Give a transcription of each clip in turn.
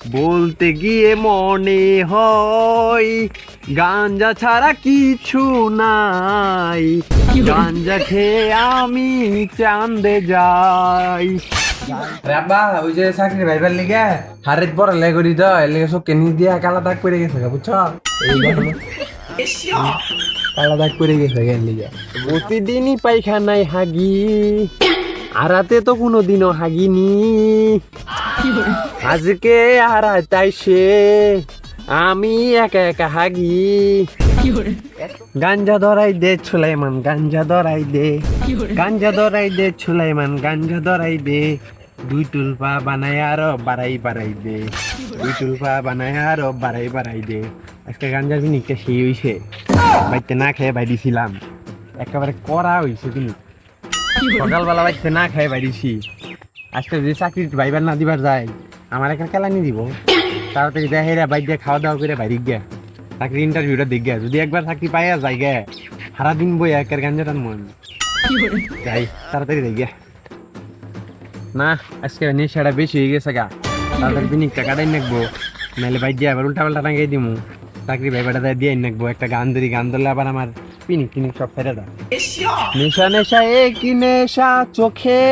বলতে গিয়ে মনে হয় গাঞ্জা ছাড়া কিছু নাই। গাঞ্জা খেয়ে আমি চান্দে যাই। রাব্বা ওই যে চাকরি ভাইবার লিগে হারিত বড় লে করি তো এর লিগে সব কেনিস দিয়া কালা দাগ পড়ে গেছে গা, বুঝছ? এই কালা দাগ পড়ে গেছে গা লিগে। প্রতিদিনই পায়খানায় হাগি। আর রাতে তো কোনোদিনও হাগিনি। আজকে আর তাইছে আমি একা একা হাগি। গাঞ্জা ধরাই দে সুলাইমান, গাঞ্জা ধরাই দে। গাঞ্জা ধরাই দে সুলাইমান, গাঞ্জা ধরাই দে। দুই টুলপা বানাই আরও বাড়াই বাড়াই দে। দুই টুলপা বানাই আরও বাড়াই বাড়াই দে। আজকে গাঞ্জার জিনিসটা সেই হইছে। বাইতে না খেয়ে বাইরেছিলাম একেবারে করা হইছে কিন্তু সকালবেলা বাইতে না খেয়ে বাইরেছি আজকে যদি চাকরি বাইবার না দিবার যায়, আমার একটা কেলানি দিব? তাড়াতাড়ি দেখে রে বাইক দিয়ে খাওয়া দাওয়া করে বাইরে গিয়া। চাকরি ইন্টারভিউটা দেখ যদি একবার চাকরি পাইয়া যাই গে সারাদিন বই একের গাঞ্জাটার মন যাই, তাড়াতাড়ি দেখ না, আজকে নেশাটা বেশি হয়ে গেছে গা। তাড়াতাড়ি পিনিকটা কাটাই নাকবো নাহলে বাইক দিয়ে আবার উল্টা পাল্টা টাঙ্গাই দিমু। চাকরি ভাইবাটা দিয়ে নাকবো, একটা গান ধরি, গান ধরলে আবার আমার পিনিক টিনিক সব ফেরে দাও। নেশা? নেশা একই নেশা? চোখে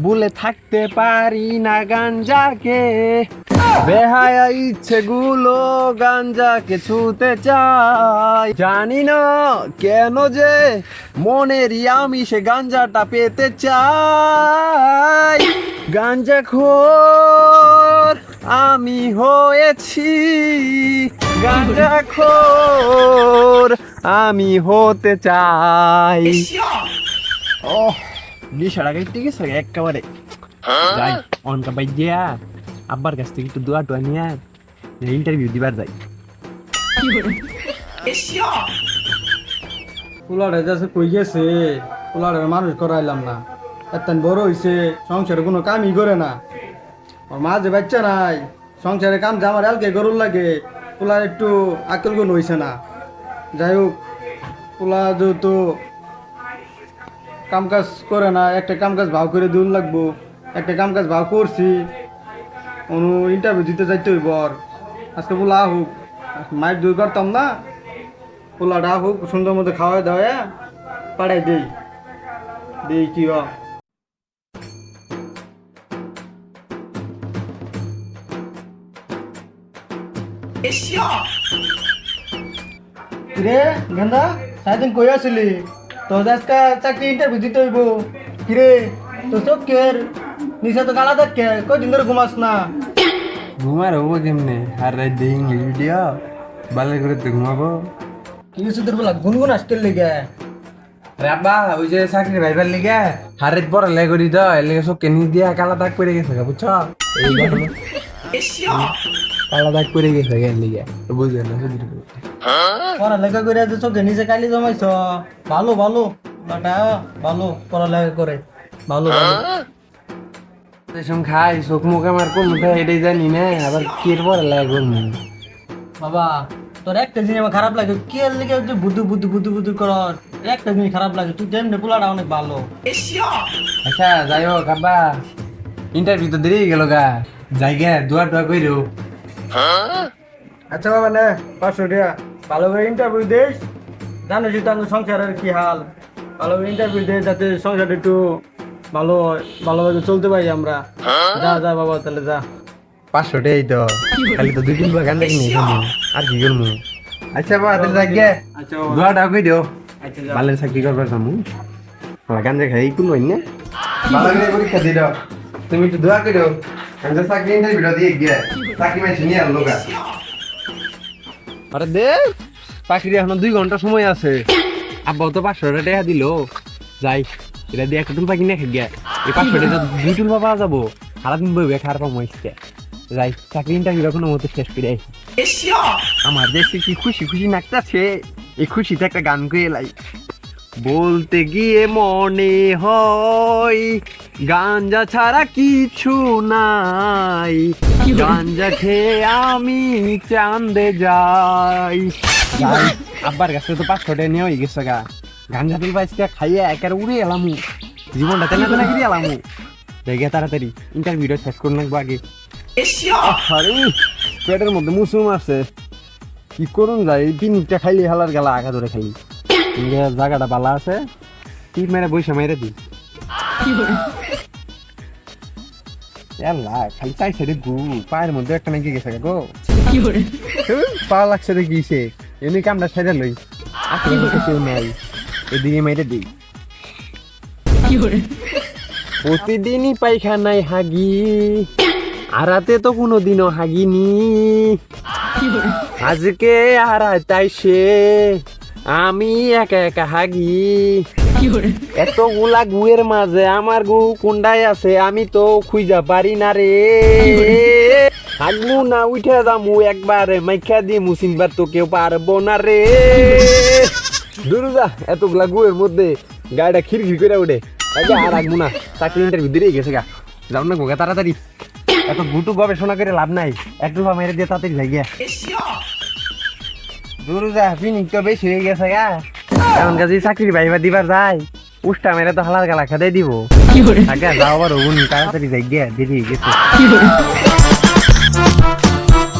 বলে থাকতে পারি না গাঞ্জাকে। বেহায়া ইচ্ছে গুলো গাঞ্জাকে ছুতে চাই। জানি না কেন যে মনেরই আমি সে গাঞ্জাটা পেতে চাই। গাঞ্জা খোর আমি হয়েছি গাঞ্জা খোর আমি হতে চাই। ও বিশাল আগে ঠিক আছে একেবারে। যাই অনকা বাই দিয়া আব্বার কাছ থেকে একটু দোয়া টোয়া নিয়ে ইন্টারভিউ দিবার যাই। পোলারে যাচ্ছে কই গেছে? পোলারে মানুষ করাইলাম না। এতন বড় হইছে সংসারে কোনো কামই করে না। ওর মা যে বাচ্চা নাই সংসারে কাম যে আমার এলকে গরুর লাগে, পোলার একটু আকেল গুণ হইছে না। যাই হোক, পোলা যেহেতু কাম কাজ করে না, একটা কাম কাজ ভাও করে দিন লাগবো, একটা কাম কাজ ভাও করছি, অনু ইন্টারভিউ দিতে যাইতে হইব আজকে পোলা হোক মাইক দুই করতাম না, পোলাটা হোক সুন্দর মতো খাওয়া দাওয়া পাড়াই দেই। দেই কি হয়? কিরে গেন্দা সারাদিন কই আসলি? তো আজকে চাকরি ইন্টারভিউ দিতে হইব। কিরে তো চোখ কের? নিচে তো গালা দেখ কে কদিন ধরে ঘুমাস না। ঘুমার হব কেমনে? আর রাত দিয়ে ইংলিশ ভিডিও ভালো করে তো ঘুমাবো। কি সুদের বলা? গুনগুন আসতে লেগে। রাব্বা ওই যে চাকরি ভাইবার লিগে হারিত বড় লে করি তো এর লিগে সব দিয়া কালা দাগ পড়ে গেছে বুঝছ? এই দেখো। দাগ পড়ে গেছে লিগে। বুঝলেন না পড়ালেখা করে যে চোখে নিচে কালি জমাইছ? ভালো ভালো। বাটা ভালো পড়ালেখা করে। ভালো রেশম খাই চোখ মুখ আমার কোন মুখে এটাই জানি না আবার কি করব? বাবা তোর একটা জিনিস আমার খারাপ লাগে কি এর লিগে যে বুদু বুদু বুদু বুদু কর? একটা জিনিস খারাপ লাগে তুই যেমনি পোলাটা অনেক ভালো। আচ্ছা যাই হোক আব্বা। ইন্টারভিউ তো দেরি গেল গা। যাই গে দোয়া টোয়া কইরো। আচ্ছা বাবা নে পাঁচশো টাকা। ভালো করে ইন্টারভিউ দিস জানো যে তাদের সংসারের কি হাল। ভালো করে ইন্টারভিউ দে যাতে সংসার একটু ভালো ভালোভাবে চলতে পারি আমরা। যা যা বাবা তাহলে যা। পাঁচশো টাই তো। খালি তো দুই তিন বার গান দেখি আর কি করব? আচ্ছা বাবা তাহলে যাই গে। আচ্ছা দোয়া কইরো আচ্ছা ভালো চাকরি করবার যাব। আমার গান দেখা এই কোন না ভালো করে পরীক্ষা দিল তুমি একটু দোয়া করো আমি তো চাকরি ইন্টারভিউ দিয়ে গিয়ে। চাকরি নিয়ে আরে দে চাকরি এখনও দুই ঘণ্টা সময় আছে। আব্বাও তো পাঁচশো টাকা দিল। যাই এটা দিয়ে একটা কিনে খেয়ে গিয়া এই পাঁচশো টাকা দুই পাওয়া যাব সারাদিন বইবে খারাপ হয়েছে যাই চাকরি ইন্টারভিউ কোনো মতো শেষ করে আমার দেশে কি খুশি খুশি নাকতাছে এই খুশিতে একটা গান করে লাই। বলতে গিয়ে মনে হয় গাঞ্জা ছাড়া কিছু নাই। গাঞ্জা খেয়ে আমি চান্দে যাই। যাই আব্বার কাছে তো পাঁচশো টাকা নিয়ে হয়ে গেছে গা। গাঞ্জা তুল পাইছে খাইয়ে একের উড়ে এলামু। জীবনটা তেনা তেনা করে এলামু। দেখে তাড়াতাড়ি ইন্টারভিউটা শেষ করে রাখব আগে। পেটের মধ্যে মুসুম আছে। কি করুন যাই এই পিনিকটা খাইলি হালার গেলা আগা ধরে খাইলি। জায়গাটা বালা আছে টিপ মেরে বইসা মেরে দি। খালি চাই সাইডে গু পায়ের মধ্যে একটা নাকি গেছে গো। পা লাগছে রে গিয়েছে। এমনি কামটা লই। কেউ নাই এদিকে মেরে দিই প্রতিদিনই পায়খানায় হাগি আরাতে তো কোনোদিনও হাগিনি। আজকে হারাতাই সে। আমি একা একা হাগি। এতগুলা গুয়ের মাঝে আমার গু কোনটায় আছে আমি তো খুঁজা পারি না রে। হাগমু না উঠে যামু একবারে মাইখা দিয়ে মুসিনবার তো কেউ পারব না রে। দুরুদা এতগুলা গুয়ের মধ্যে গাড়িটা খিরখির করে উঠে। আর আগমু না চাকরি ইন্টারভিউ দিয়ে গেছে গা। যাও না গোগা তাড়াতাড়ি। এত গুটু গবেষণা করে লাভ নাই। এক রূপা মেরে দিয়ে তাড়াতাড়ি লাগিয়া যা ফিনিক তো বেশি হয়ে গেছে গা। এমন কাজে চাকরি ভাইবা দিবার যায় উষ্টা মেরে তো হালার গালা খেতে দিব। আগে যাও আবার ওগুন তাড়াতাড়ি যাই গিয়া দেরি হয়ে গেছে।